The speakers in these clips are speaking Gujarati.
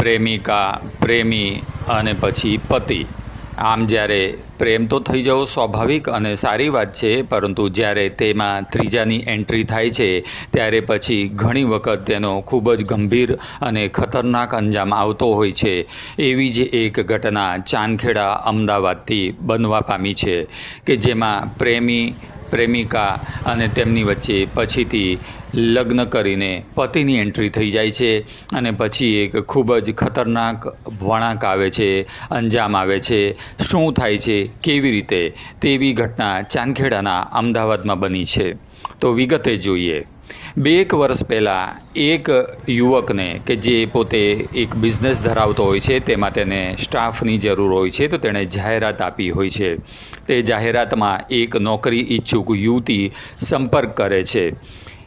પ્રેમિકા, પ્રેમી અને પછી પતિ. આમ જ્યારે પ્રેમ તો થઈ જવો સ્વાભાવિક અને સારી વાત છે, પરંતુ જ્યારે તેમાં ત્રીજાની એન્ટ્રી થાય છે, ત્યારે પછી ઘણી વખત તેનો ખૂબ જ ગંભીર અને ખતરનાક અંજામ આવતો હોય છે. એવી જ એક ઘટના ચાંદખેડા અમદાવાદથી બનવા પામી છે, કે જેમાં પ્રેમી, પ્રેમિકા અને તેમની વચ્ચે પછીથી લગ્ન કરીને પતિની એન્ટ્રી થઈ જાય છે અને પછી એક ખૂબ જ ખતરનાક વળાંક આવે છે, અંજામ આવે છે. શું થાય છે, કેવી રીતે? તેવી ઘટના ચાંદખેડાના અમદાવાદમાં બની છે. તો વિગતે જોઈએ. બે એક વર્ષ પહેલાં એક યુવકને કે જે પોતે એક બિઝનેસ ધરાવતો હોય છે, તેમાં તેને સ્ટાફની જરૂર હોય છે, તો તેણે જાહેરાત આપી હોય છે. તે જાહેરાતમાં એક નોકરી ઈચ્છુક યુવતી સંપર્ક કરે છે.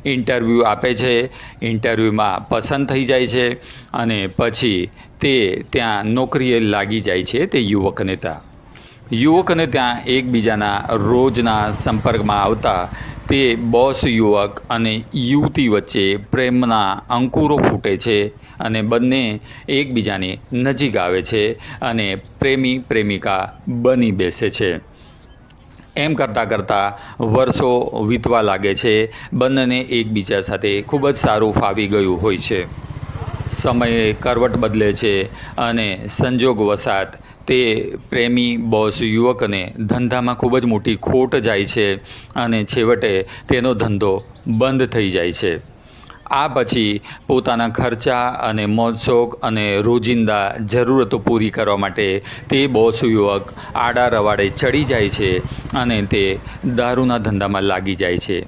ઇન્ટરવ્યૂ આપે છે, ઇન્ટરવ્યૂમાં પસંદ થઈ જાય છે અને પછી તે ત્યાં નોકરીએ લાગી જાય છે તે યુવકને યુવક અને ત્યાં એકબીજાના રોજના સંપર્કમાં આવતા તે બોસ યુવક અને યુવતી વચ્ચે પ્રેમના અંકુરો ફૂટે છે અને બંને એકબીજાની નજીક આવે છે અને પ્રેમી પ્રેમિકા બની બેસે છે. એમ કરતાં કરતાં વર્ષો વીતવા લાગે છે. બંનેને એકબીજા સાથે ખૂબ જ સારું ફાવી ગયું હોય છે. સમયે કરવટ બદલે છે અને સંજોગ વસાત તે પ્રેમી બોસ યુવકને ધંધામાં ખૂબ જ મોટી ખોટ જાય છે અને છેવટે તેનો ધંધો બંધ થઈ જાય છે. આ પછી પોતાના ખર્ચા અને મોજશોખ અને રોજિંદા જરૂરતો પૂરી કરવા માટે તે બોસ યુવક આડા રવાડે ચડી જાય છે અને તે દારૂના ધંધામાં લાગી જાય છે.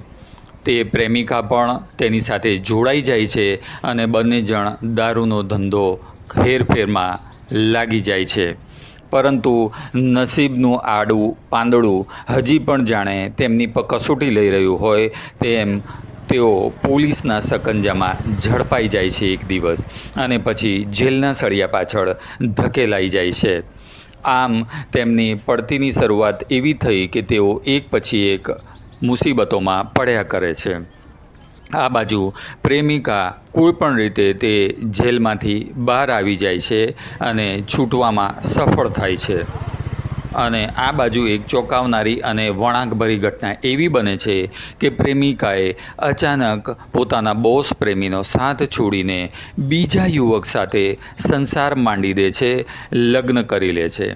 તે પ્રેમિકા પણ તેની સાથે જોડાઈ જાય છે અને બંને જણ દારૂનો ધંધો હેરફેરમાં લાગી જાય છે. પરંતુ નસીબનું આડું પાંદડું હજી પણ જાણે તેમની કસોટી લઈ રહ્યું હોય તેમ તેઓ પોલીસના સકંજામાં ઝડપાઈ જાય છે એક દિવસ અને પછી જેલના સળિયા પાછળ ધકેલાઈ જાય છે. આમ તેમની પડતીની શરૂઆત એવી થઈ કે તેઓ એક પછી એક મુસીબતોમાં પડ્યા કરે છે. આ બાજુ પ્રેમિકા કોઈ પણ રીતે તે જેલમાંથી બહાર આવી જાય છે અને છૂટવામાં સફળ થાય છે. અને આ બાજુ એક ચોંકાવનારી અને વળાંકભરી ઘટના એવી બને છે કે પ્રેમિકાએ અચાનક પોતાના બોસ પ્રેમીનો સાથ છોડીને બીજા યુવક સાથે સંસાર માંડી દે છે, લગ્ન કરી લે છે.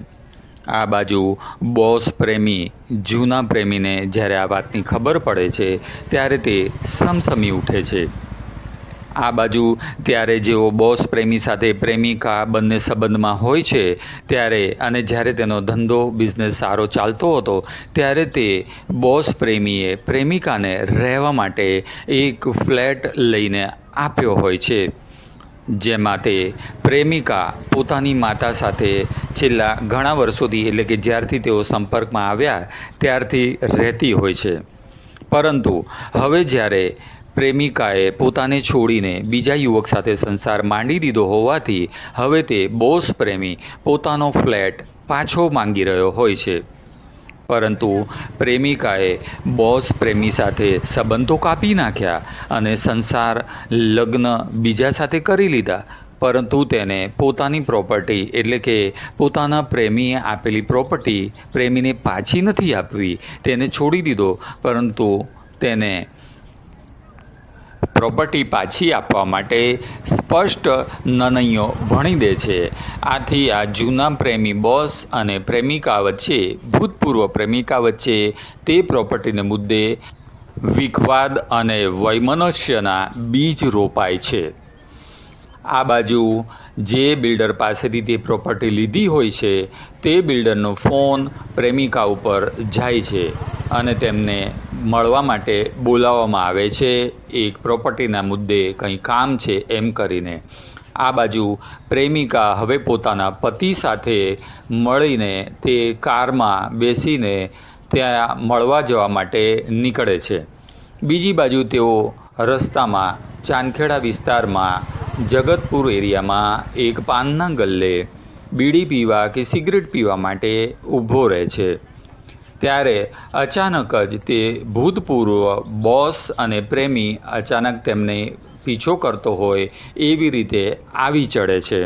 આ બાજુ બોસ પ્રેમી, જૂના પ્રેમીને જ્યારે આ વાતની ખબર પડે છે, ત્યારે તે સમસમી ઉઠે છે. આ બાજુ ત્યારે જેઓ બોસ પ્રેમી સાથે પ્રેમિકા બંને સંબંધમાં હોય છે ત્યારે અને જ્યારે તેનો ધંધો બિઝનેસ સારો ચાલતો હતો, ત્યારે તે બોસ પ્રેમીએ પ્રેમિકાને રહેવા માટે એક ફ્લેટ લઈને આપ્યો હોય છે. જેમાં તે પ્રેમિકા પોતાની માતા સાથે છેલ્લા ઘણા વર્ષોથી એટલે કે જ્યારથી તેઓ સંપર્કમાં આવ્યા, ત્યારથી રહેતી હોય છે. પરંતુ હવે જ્યારે પ્રેમિકાએ પોતાને છોડીને બીજા યુવક સાથે સંસાર માંડી દીધો હોવાથી હવે તે બોસ પ્રેમી પોતાનો ફ્લેટ પાછો માંગી રહ્યો હોય છે. પરંતુ પ્રેમિકાએ બોસ પ્રેમી સાથે સંબંધો કાપી નાખ્યા અને સંસાર, લગ્ન બીજા સાથે કરી લીધા. પરંતુ તેને પોતાની પ્રોપર્ટી એટલે કે પોતાના પ્રેમીએ આપેલી પ્રોપર્ટી પ્રેમીને પાછી નથી આપવી. તેને છોડી દીધો, પરંતુ તેને પ્રોપર્ટી પાછી આપવા માટે સ્પષ્ટ નનૈયો ભણી દે છે. આથી આ જૂના પ્રેમી બોસ અને પ્રેમિકા વચ્ચે, ભૂતપૂર્વ પ્રેમિકા વચ્ચે તે પ્રોપર્ટીને મુદ્દે વિખવાદ અને વૈમનસ્યના બીજ રોપાય છે. આ બાજુ જે બિલ્ડર પાસેથી તે પ્રોપર્ટી લીધી હોય છે, તે બિલ્ડરનો ફોન પ્રેમિકા ઉપર જાય છે અને તેમને મળવા માટે બોલાવવામાં આવે છે. એક પ્રોપર્ટીના મુદ્દે કંઈ કામ છે એમ કરીને. આ બાજુ પ્રેમિકા હવે પોતાના પતિ સાથે મળીને તે કારમાં બેસીને ત્યાં મળવા જવા માટે નીકળે છે. બીજી બાજુ તેઓ રસ્તામાં ચાંદખેડા વિસ્તારમાં જગતપુર એરિયામાં એક પાનના ગલ્લે બીડી પીવા કે સિગરેટ પીવા માટે ઊભો રહે છે. ત્યારે અચાનક જ તે ભૂતપૂર્વ બોસ અને પ્રેમી અચાનક તેમને પીછો કરતો હોય એવી રીતે આવી ચડે છે.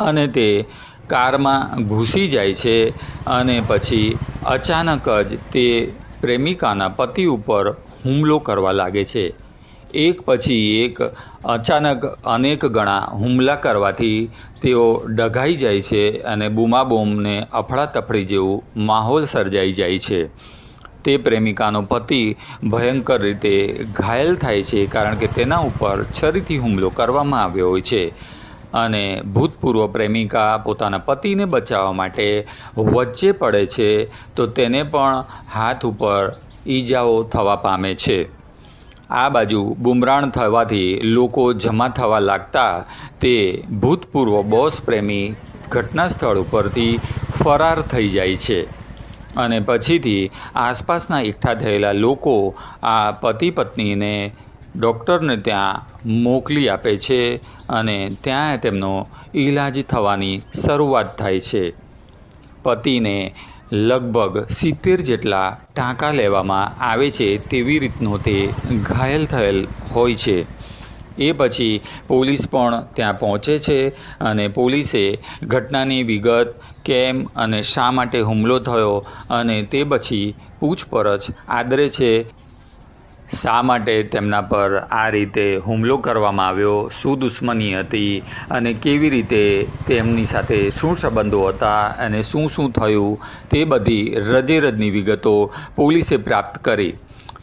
અને તે કારમાં ઘૂસી જાય છે અને પછી અચાનક જ તે પ્રેમિકાના પતિ ઉપર હુમલો કરવા લાગે છે. એક પછી એક અચાનક અનેક ગણા હુમલા કરવાથી તેઓ ડઘાઈ જાય છે અને બૂમાબૂમને અફડાતફડી જેવું માહોલ સર્જાઈ જાય છે. તે પ્રેમિકાનો પતિ ભયંકર રીતે ઘાયલ થાય છે કારણ કે તેના ઉપર છરીથી હુમલો કરવામાં આવ્યો હોય છે અને ભૂતપૂર્વ પ્રેમિકા પોતાના પતિને બચાવવા માટે વચ્ચે પડે છે તો તેને પણ હાથ ઉપર ઈજાઓ થવા પામે છે. આ બાજુ બુમરાણ થવાથી લોકો જમા થવા લાગતા તે ભૂતપૂર્વ બોસ પ્રેમી ઘટના સ્થળ ઉપરથી ફરાર થઈ જાય છે. અને પછીથી આસપાસના એકઠા થયેલા લોકો આ પતિ પત્નીને ડૉક્ટરને ત્યાં મોકલી આપે છે અને ત્યાં તેમનો ઈલાજ થવાની શરૂઆત થાય છે. પતિને લગભગ સિત્તેર જેટલા ટાંકા લેવામાં આવે છે તેવી રીતનો તે ઘાયલ થયેલ હોય છે. એ પછી પોલીસ પણ ત્યાં પહોંચે છે અને પોલીસે ઘટનાની વિગત, કેમ અને શા માટે હુમલો થયો અને તે પછી પૂછપરછ આદરે છે. શા માટે તેમના પર આ રીતે હુમલો કરવામાં આવ્યો? શું દુશ્મની હતી અને કેવી રીતે તેમની સાથે શું સંબંધો હતા અને શું શું થયું તે બધી રજેરજની વિગતો પોલીસે પ્રાપ્ત કરી.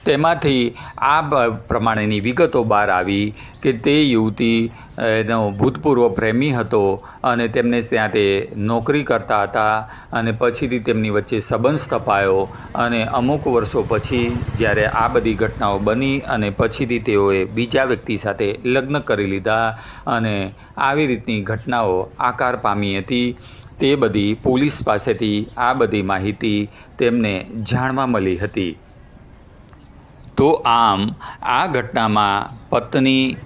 તેમાંથી આ પ્રમાણેની વિગતો બહાર આવી કે તે યુવતી એનો ભૂતપૂર્વ પ્રેમી હતો અને તેમને ત્યાં તે નોકરી કરતા હતા અને પછીથી તેમની વચ્ચે સંબંધ સ્થપાયો અને અમુક વર્ષો પછી જ્યારે આ બધી ઘટનાઓ બની અને પછીથી તેઓએ બીજા વ્યક્તિ સાથે લગ્ન કરી લીધા અને આવી રીતની ઘટનાઓ આકાર પામી હતી, તે બધી પોલીસ પાસેથી આ બધી માહિતી તેમને જાણવા મળી હતી. તો આમ આ ઘટનામાં પત્ની,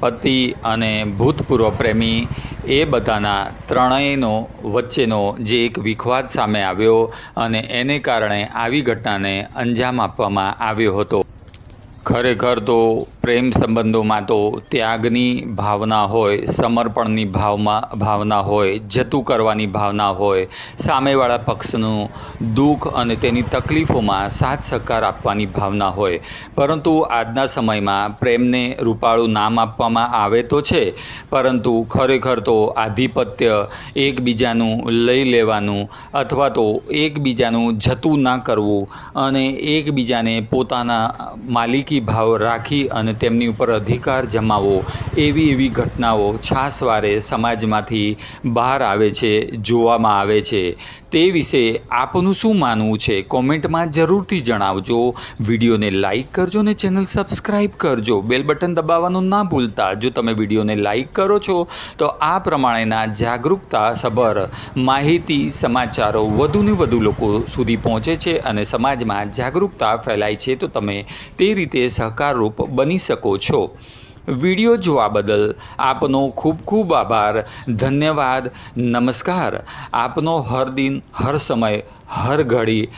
પતિ અને ભૂતપૂર્વ પ્રેમી એ બધાના ત્રણેયનો વચ્ચેનો જે એક વિખવાદ સામે આવ્યો અને એને કારણે આવી ઘટનાને અંજામ આપવામાં આવ્યો હતો. ખરેખર તો પ્રેમ સંબંધોમાં તો ત્યાગની ભાવના હોય, સમર્પણની ભાવમાં, ભાવના હોય, જતું કરવાની ભાવના હોય, સામેવાળા પક્ષનું દુઃખ અને તેની તકલીફોમાં સાથ સહકાર આપવાની ભાવના હોય. પરંતુ આજના સમયમાં પ્રેમને રૂપાળું નામ આપવામાં આવે તો છે, પરંતુ ખરેખર તો આધિપત્ય એકબીજાનું લઈ લેવાનું અથવા તો એકબીજાનું જતું ના કરવું અને એકબીજાને પોતાના માલિકી ભાવ રાખી અને તેમની ઉપર અધિકાર જમાવવો એવી એવી ઘટનાઓ છાસવારે સમાજમાંથી બહાર આવે છે, જોવામાં આવે છે. તે વિશે આપનું શું માનવું છે? કોમેન્ટમાં જરૂરથી જણાવજો. વિડીયોને લાઇક કરજો ને ચેનલ સબસ્ક્રાઈબ કરજો. બેલ બટન દબાવવાનું ના ભૂલતા. જો તમે વિડીયોને લાઇક કરો છો, તો આ પ્રમાણેના જાગૃતતા સભર માહિતી સમાચારો વધુને વધુ લોકો સુધી પહોંચે છે અને સમાજમાં જાગૃતતા ફેલાય છે, તો તમે તે રીતે સહકારરૂપ બની શકો છો. વીડિયો જોવા બદલ આપનો ખૂબ ખૂબ આભાર. ધન્યવાદ. નમસ્કાર. આપનો હર દિન, હર સમય, હર ઘડી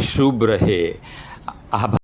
શુભ રહે. આભાર.